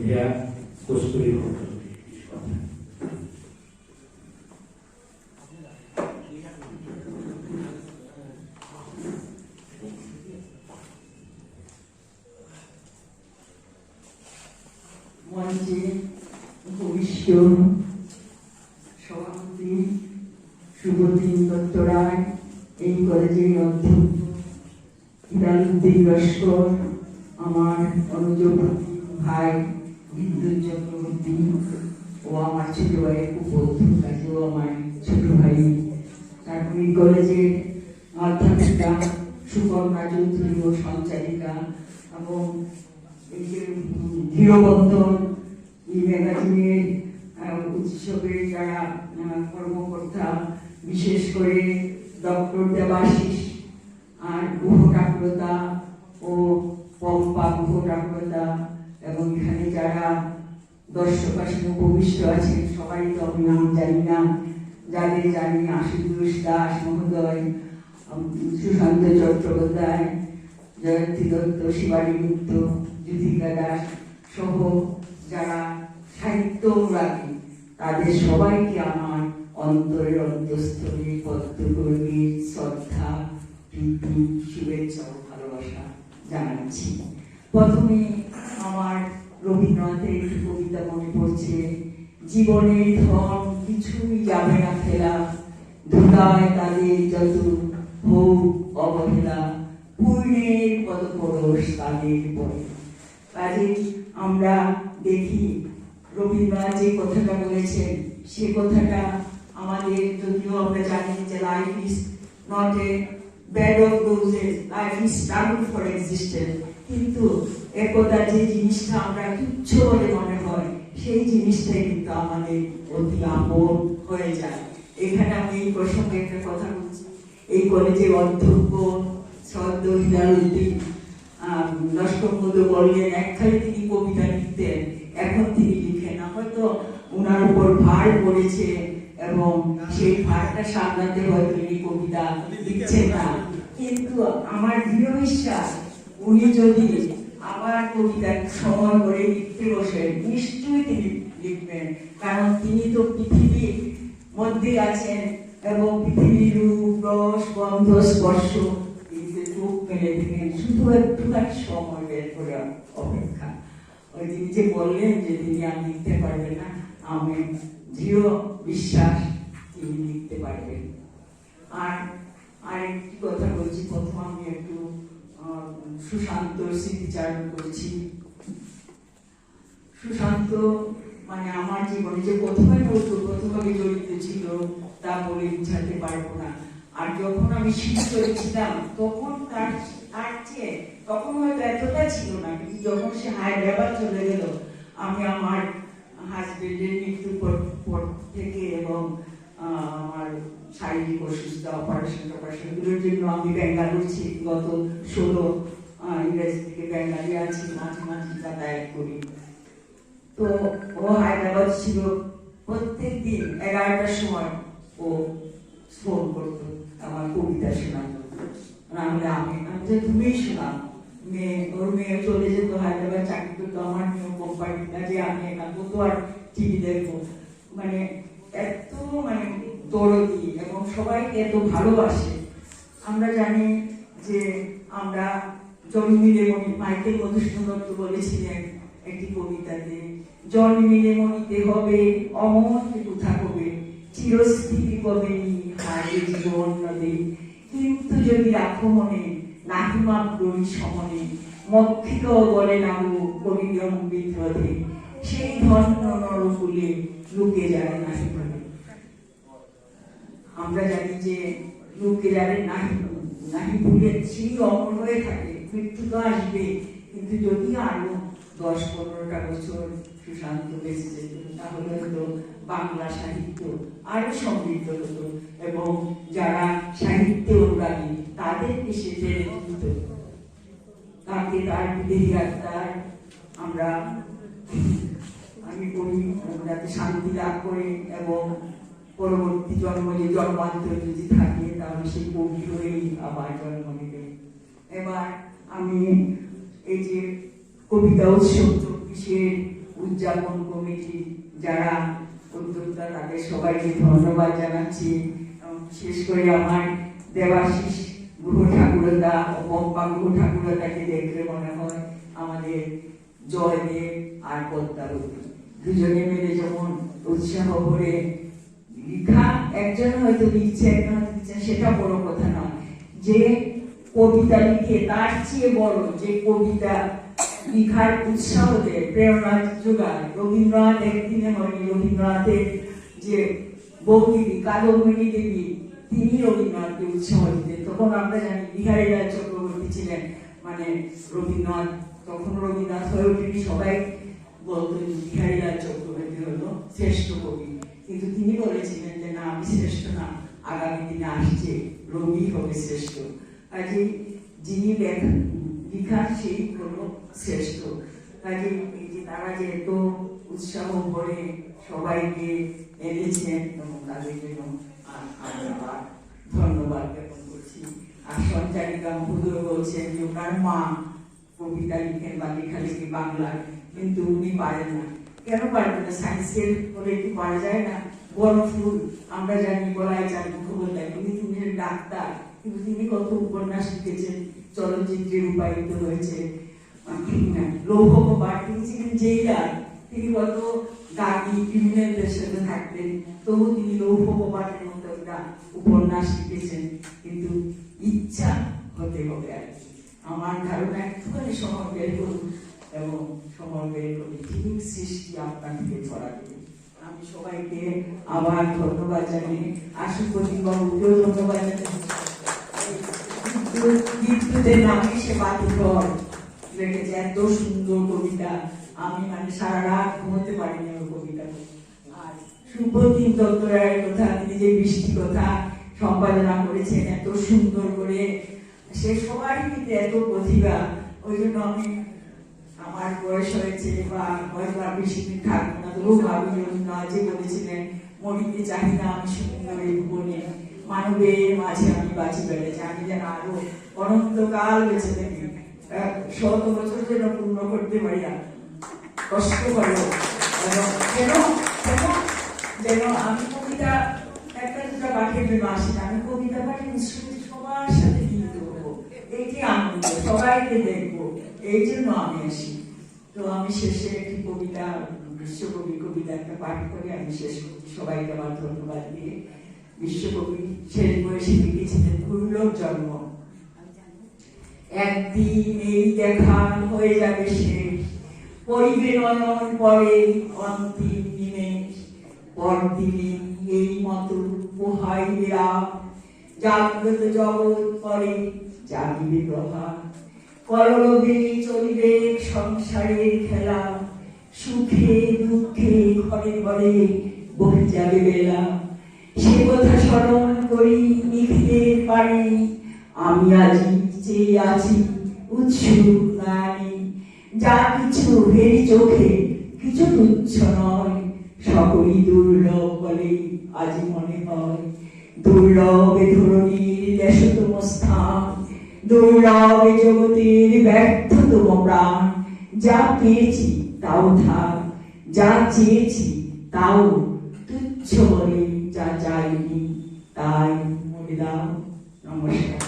সন্ধ্যা কস্তুরী মঞ্চে ভবিষ্য সভাপতি সুব্রতীন দত্ত রায় এই কলেজের অধ্যক্ষ হিলালুদ্দিন লস্কর, আমার অনুযোগী ভাই বিদ্যুৎ চক্রবর্তী ও আমার ছোট ভাই উপঅধ্যক্ষাও আমার ছোট ভাই তারপর কলেজের অধ্যাপিকা সুকন্যা চৌধুরী ও সঞ্চালিকা এবং এই যে উম, ধীরবন্ধন এই ম্যাগাজিনের আহ, উৎসবের যারা কর্মকর্তা বিশেষ করে ডক্টর দেবাশিস আর গুহ ঠাকুরতা ও পম্পা গুহ ঠাকুরতা এবং এখানে যারা দর্শক আসেন উপবিষ্ট আছেন, সবাই তো আমি নাম জানি না, যাদের জানি আশুতোষ দাস মহোদয় সুশান্ত চট্টোপাধ্যায়, জয়ন্তী দত্ত, শিবানী গুপ্ত, জ্যোতিকা দাস সহ যারা সাহিত্য রাখি তাদের সবাইকে আমার অন্তরের অন্তঃস্থলে পদ্মকর্মীর শ্রদ্ধা, প্রীতি, শুভেচ্ছা ও ভালোবাসা জানাচ্ছি। প্রথমে আমার রবীন্দ্রনাথের একটি কবিতা মনে পড়ছে, জীবনের ধন কিছুই যাবে না ফেলা ধুলায় তাদের যত হোক অবহেলা পূর্ণের পদপরশ তাদের পরে। কাজে আমরা দেখি রবীন্দ্রনাথ যে কথাটা বলেছেন, সে কথাটা আমাদের যদিও আমরা জানি যে life is not a bed of roses life is struggle for existence কিন্তু একদা যে জিনিসটা আমরা তুচ্ছ বলে মনে হয় সেই জিনিসটাই কিন্তু আমাদের অতি আপন হয়ে যায়। এখানে আমি এই প্রসঙ্গে একটা কথা বলছি। এই কলেজের অধ্যক্ষ হিলালুদ্দিন লস্কর মধ্যে বললেন একখানে তিনি কবিতা লিখতেন এখন তিনি লিখেন। হয়তো ওনার উপর ভার পড়েছে এবং সেই ভারটা সামলাতে হয়তো তিনি কবিতা লিখছেন না। কিন্তু আমার দৃঢ় বিশ্বাস উনি যদি আবার কবিতা সময় করে লিখতে বসেন, নিশ্চয়ই তিনি লিখবেন। কারণ তিনি তো পৃথিবীর মধ্যে আছেন এবং পৃথিবীর রূপ, রস, গন্ধ, স্পর্শ কিন্তু চোখ মেলে দিলেন শুধু একটুখানি সময় বের করে অপেক্ষা। ওই তিনি যে বললেন যে তিনি আর লিখতে পারবেন না, আমি দৃঢ় বিশ্বাস তিনি লিখতে পারবেন। আর আরেকটি কথা বলছি, প্রথম আমি একটু সুশান্ত স্মৃতিচারণ করছি। সুশান্ত মানে আমার জীবনে যে প্রথমে বলতো প্রথমভাবে জড়িত ছিল, তা বলে বুঝাতে পারব না। আর যখন আমি শিক্ষক ছিলাম, তখন তার তার চেয়ে, তখন হয়তো এতটা ছিল না, কিন্তু যখন সে হায়দ্রাবাদ চলে গেল, আমি আমার হাজবেন্ডের মৃত্যুর পর থেকে এবং শারীরিক অসুস্থ অপারেশন টপারেশন এগুলোর জন্য আমি ব্যাঙ্গালোর ছি, গত ষোলো ইংরেজি থেকে ব্যাঙ্গালি আছি, মাঝে মাঝে যাতায়াত করি। তো ও হায়দ্রাবাদ ছিল প্রত্যেক দিন এগারোটার সময় ও ফোন করতো আমার কবিতা শোনাতো নাহলে আমি আমি যে তুমিই শোনাও মেয়ে, ওর মেয়ে চলে যেত হায়দ্রাবাদ, চাকরি করতো আমার মেয়ে কোম্পানি কাজে আমি একা কত আর টিভি দেখব। মানে এত মানে দরদি এবং সবাইকে এত ভালোবাসে। আমরা জানি যে আমরা জন্মিলে মনি মাইকেল মধুসূদন দত্ত বলেছিলেন একটি কবিতাতে জন্মিলে মনিতে হবে অমর কোথা কবে চিরস্থিতি কবে নি জীবন নদে। কিন্তু যদি রাখো মনে নাহিমা গ্রহী সমনে মক্ষিক বলে নামু কবিয়ম বিদ্রোধে সেই ধন্য নরকুলে লুকে যায় নাহি আমরা জানি যে লোকে যারা নাহি নাহি ভুলে সেই অমর হয়ে থাকে, মৃত্যু তো আসবে। কিন্তু যদি আরও দশ, পনেরোটা বছর সুশান্ত বেঁচে যেত, তাহলে হয়তো বাংলা সাহিত্য আরও সমৃদ্ধ হতো এবং যারা সাহিত্যে অনুরাগী তাদেরকে সে টেনে তুলত তাকে তার বিদেহী আত্মার আমরা, আমি করি যাতে শান্তি লাভ করে এবং পরবর্তী জন্ম জন্মান্তর যদি থাকে, তাহলে সেই কবি হয়েই আবার জন্ম নেবে এবার আমি এই যে কবিতা উৎসব চব্বিশের উদযাপন কমিটি, যারা উদ্যোক্তা তাদের সবাইকে ধন্যবাদ জানাচ্ছি। বিশেষ করে আমার দেবাশিস গুহ ঠাকুরতা ও পম্পা গুহ ঠাকুরতাকে দেখলে মনে হয় আমাদের জয়দেব আর পদ্মাবতী। দুজনে মিলে যেমন উৎসাহ ভরে একজন হয়তো লিখছে, একজন লিখছে, সেটা বড় কথা নয়। যে কবিতা লিখে, তার চেয়ে বড় যে কবিতা লিখার উৎসাহ দেয় প্রেরণা যোগায় রবীন্দ্রনাথ একদিনে হয়নি রবীন্দ্রনাথের যে বৌদিদি কাদম্বিনী দেবী, তিনি রবীন্দ্রনাথকে উৎসাহ দিতেন। তখন আমরা জানি বিহারীলাল চক্রবর্তী ছিলেন মানে রবীন্দ্রনাথ, তখন রবীন্দ্রনাথ হয়ে ওঠেনি সবাই বলতেন বিহারীলাল চক্রবর্তী হলো শ্রেষ্ঠ কবি। কিন্তু তিনি বলেছিলেন যে, না, আমি শ্রেষ্ঠ না। আগামী দিনে আসছে রবি হবে শ্রেষ্ঠ। কাজে যিনি লেখা সেই হলো শ্রেষ্ঠ। কাজে এই যে তারা যে এত উৎসাহ করে সবাইকে এনেছেন এবং তাদের জন্য আ- আবার ধন্যবাদ জ্ঞাপন করছি। আর সঞ্চারিকা মহুদুর বলছেন যে, ওনার মা কবিতা লিখেন বা লেখালেখি বাংলায় কিন্তু উনি পারেন না। কেন পারবেন না? সায়েন্সের হলে কি পারা যায় না? বড় ফুল আমরা জানি, বলাই চান মুখোপাধ্যায় উনি তিনি ডাক্তার, কিন্তু তিনি কত উপন্যাস লিখেছেন চলচ্চিত্রে রূপায়িত হয়েছে লৌহ কপাট তিনি তিনি কত ক্রিমিনালদের সাথে থাকতেন। তবু তিনি লৌহ কপাটের মতো একটা উপন্যাস লিখেছেন, কিন্তু ইচ্ছা হতে হবে আর কি। আমার ধারণা একটুখানি সময় বের করুন। এবং বের ঠিক সৃষ্টি আপনার থেকে ছড়া আমি সবাইকে আবার ধন্যবাদ জানিয়ে আশুপতি বাবুকেও ধন্যবাদ বিদ্যুতের নামে সে বাতিঘর লিখেছে এত সুন্দর কবিতা। আমি মানে সারা রাত ঘুমোতে পারিনি ওই কবিতা আর সুব্রতীন দত্তরায়ের কথা, তিনি যে বৃষ্টি কথা সম্পাদনা করেছেন, এত সুন্দর করে। সে সবারই কিন্তু এত প্রতিভা। ওই জন্য আমি আমার বয়স হয়েছে বা হয়তো আর বেশি থাকব না। তবুও ভাবি যে বলেছিলেন, মরিতে চাহি না আমি সুন্দরের ভুবনে মানবের মাঝে আমি বাঁচি বেড়েছি আমি যেন আরও অনন্তকাল বেঁচে থাকি। শত বছর যেন পূর্ণ করতে পারি না। কষ্ট করে। যেন যেন আমি কবিতা, একটা দুটা পাঠের জন্য আসি না। আমি কবিতা পাঠে নিশ্চয়ই সবার সাথে মিলিত হব এইটি আনন্দ, সবাইকে দেখব। এই জন্য আমি আসি। তো আমি শেষে একটি কবিতা, বিশ্বকবি কবিতা একটা পাঠ করে, আমি শেষ সবাইকে আমার ধন্যবাদ দিয়ে বিশ্বকবি শেষ বয়সে লিখেছিলেন দুর্লভ জন্ম। একদিন এই দেখা হয়ে যাবে শেষ। পরিবে নয়ন পরে অন্তিম নিমেষ। পরদিনে এই মতো পোহাইবে রাত জাগ্রত জগৎ পরে জাগিবে প্রভাত কলরবে চলিবে সংসারের খেলা। সুখে, দুঃখে ঘরে ঘরে বহে যাবে বেলা। সে কথা স্মরণ করি নিখিলের পারে আমি আজি চেয়ে আছি উৎসুক নারী যা কিছু হেরি চোখে, কিছু তুচ্ছ নয়। সকলই দুর্লভ বলে আজি মনে হয়। দুর্লভে ধরণীর দেশতম স্থান। দুর্লভে জগতের ব্যর্থতম প্রাণ। যা পেয়েছি তাও থাক, যা চেয়েছি তাও তুচ্ছ বলে যা চাইনি, তাই মনে দাও। নমস্কার।